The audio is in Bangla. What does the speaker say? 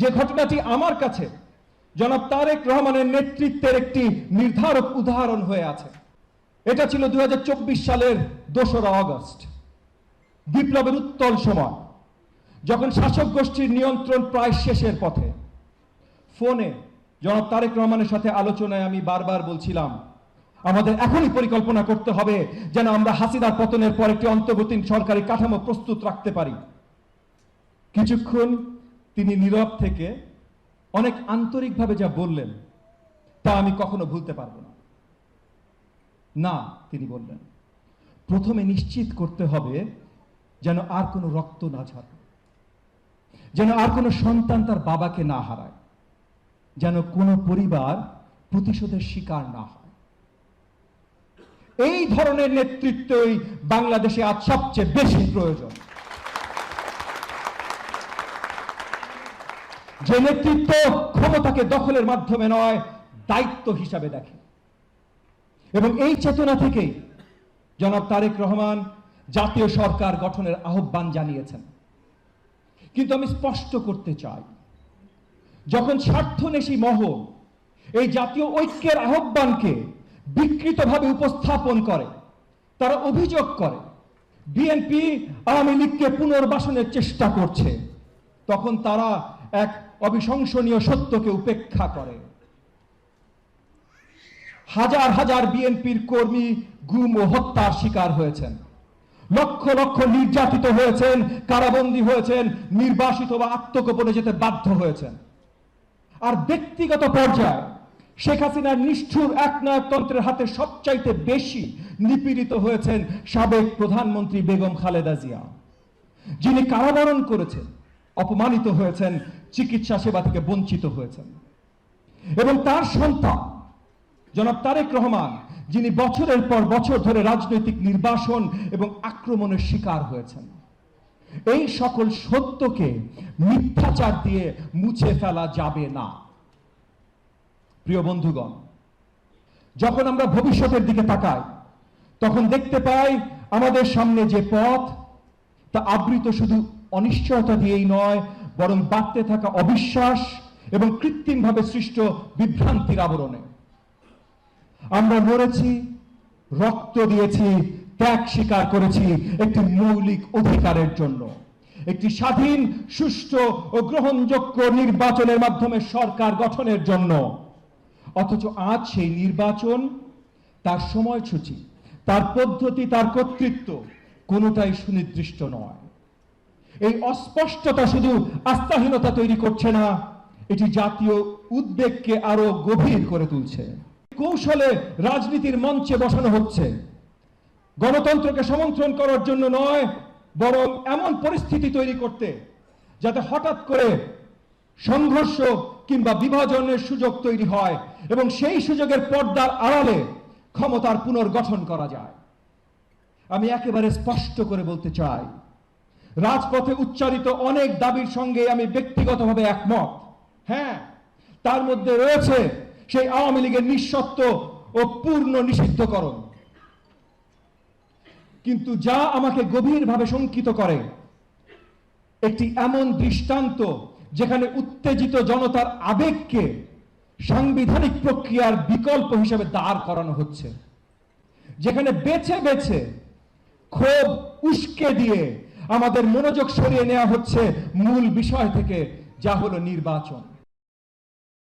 যে ঘটনাটি আমার কাছে, জনাব তারেক রহমানের নেতৃত্বের একটি নির্ধারক উদাহরণ হয়ে আছে। এটা ছিল দু হাজার চব্বিশ সালের দোসরা আগস্ট বিপ্লবের উত্তল সময়, যখন শাসক গোষ্ঠীর নিয়ন্ত্রণ প্রায় শেষের পথে। ফোনে জনাব তারেক রহমানের সাথে আলোচনায় আমি বারবার বলছিলাম, আমাদের এখনই পরিকল্পনা করতে হবে যেন আমরা হাসিদার পতনের পর একটি অন্তর্বর্তী সরকারি কাঠামো প্রস্তুত রাখতে পারি। কিছুক্ষণ তিনি নীরব থেকে অনেক আন্তরিকভাবে যা বললেন, তা আমি কখনো ভুলতে পারব না। না, তিনি বললেন, প্রথমে নিশ্চিত করতে হবে যেন আর কোনো রক্ত না ঝরে, যেন আর কোনো সন্তান তার বাবাকে না হারায়, যেন কোনো পরিবার প্রতিশোধের শিকার না হয়। এই ধরনের নেতৃত্বই বাংলাদেশে আজ সবচেয়ে বেশি প্রয়োজন। যে নেতৃত্ব ক্ষমতাকে দখলের মাধ্যমে নয়, দায়িত্ব হিসাবে দেখে। এবং এই চেতনা থেকেই জনাব তারেক রহমান জাতীয় সরকার গঠনের আহ্বান জানিয়েছেন। কিন্তু আমি স্পষ্ট করতে চাই, যখন স্বার্থনেশী মহল এই জাতীয় ঐক্যের আহ্বানকে বিকৃতভাবে উপস্থাপন করে, তারা অভিযোগ করে, বিএনপি আওয়ামী লীগকে পুনর্বাসনের চেষ্টা করছে, তখন তারা এক অবিশংসনীয় সত্যকে উপেক্ষা করে। হাজার হাজার বিএনপির কর্মী গুম ও হত্যার শিকার হয়েছেন। লক্ষ লক্ষ নির্যাতিত হয়েছেন, কারাবন্দী হয়েছেন, নির্বাসিত বা আত্মগোপনে যেতে বাধ্য হয়েছেন। আর ব্যক্তিগত পর্যায়ে শেখ হাসিনার নিষ্ঠুর একনায়কতন্ত্রের হাতে সবচাইতে বেশি নিপীড়িত হয়েছেন সাবেক প্রধানমন্ত্রী বেগম খালেদা জিয়া। যিনি কারাবরণ করেছেন, অপমানিত হয়েছেন চিকিৎসা সেবা থেকে বঞ্চিত হয়েছেন। এবং তার সন্তান, জনাব তারেক রহমান, যিনি বছরের পর বছর ধরে রাজনৈতিক নির্বাসন এবং আক্রমণের শিকার হয়েছেন, এই সকল সত্যকে মিথ্যাচার দিয়ে মুছে ফেলা যাবে না। প্রিয় বন্ধুগণ, যখন আমরা ভবিষ্যতের দিকে তাকাই, তখন দেখতে পাই আমাদের সামনে যে পথ, তা আবৃত শুধু অনিশ্চয়তা দিয়েই নয় বরং বাড়তে থাকা অবিশ্বাস এবং কৃত্রিমভাবে সৃষ্ট বিভ্রান্তির আবরণে। আমরা মরেছি, রক্ত দিয়েছি, ত্যাগ স্বীকার করেছি একটি মৌলিক অধিকারের জন্য। একটি স্বাধীন, সুষ্ঠু ও গ্রহণযোগ্য নির্বাচনের মাধ্যমে সরকার গঠনের জন্য। অথচ আজ সেই নির্বাচন, তার সময়সূচি, তার পদ্ধতি, তার কর্তৃত্ব কোনোটাই সুনির্দিষ্ট নয়। এই অস্পষ্টতা শুধু আস্থাহীনতা তৈরি করছে না, এটি জাতীয় উদ্বেগকে আরও গভীর করে তুলছে। কৌশলে রাজনীতির মঞ্চে বসানো হচ্ছে। গণতন্ত্রকে সমন্ত্রণ করার জন্য নয়, বরং এমন পরিস্থিতি তৈরি করতে, যাতে হঠাৎ করে সংঘর্ষ কিংবা বিভাজনের সুযোগ তৈরি হয় এবং সেই সুযোগের পর্দার আড়ালে ক্ষমতার পুনর্গঠন করা যায়। আমি একেবারে স্পষ্ট করে বলতে চাই রাজপথে উচ্চারিত অনেক দাবির সঙ্গে আমি ব্যক্তিগতভাবে একমত। হ্যাঁ তার মধ্যে রয়েছে সেই আওয়ামী লীগের নিঃসত্ব ও পূর্ণ নিষিদ্ধকরণ। কিন্তু যা আমাকে গভীরভাবে শঙ্কিত করে, একটি এমন দৃষ্টান্ত যেখানে উত্তেজিত জনতার আবেগকে সাংবিধানিক প্রক্রিয়ার বিকল্প হিসেবে দাঁড় করানো হচ্ছে, যেখানে বেছে বেছে ক্ষোভ উস্কে দিয়ে আমাদের মনোযোগ সরিয়ে নেওয়া হচ্ছে মূল বিষয় থেকে যা হলো নির্বাচন।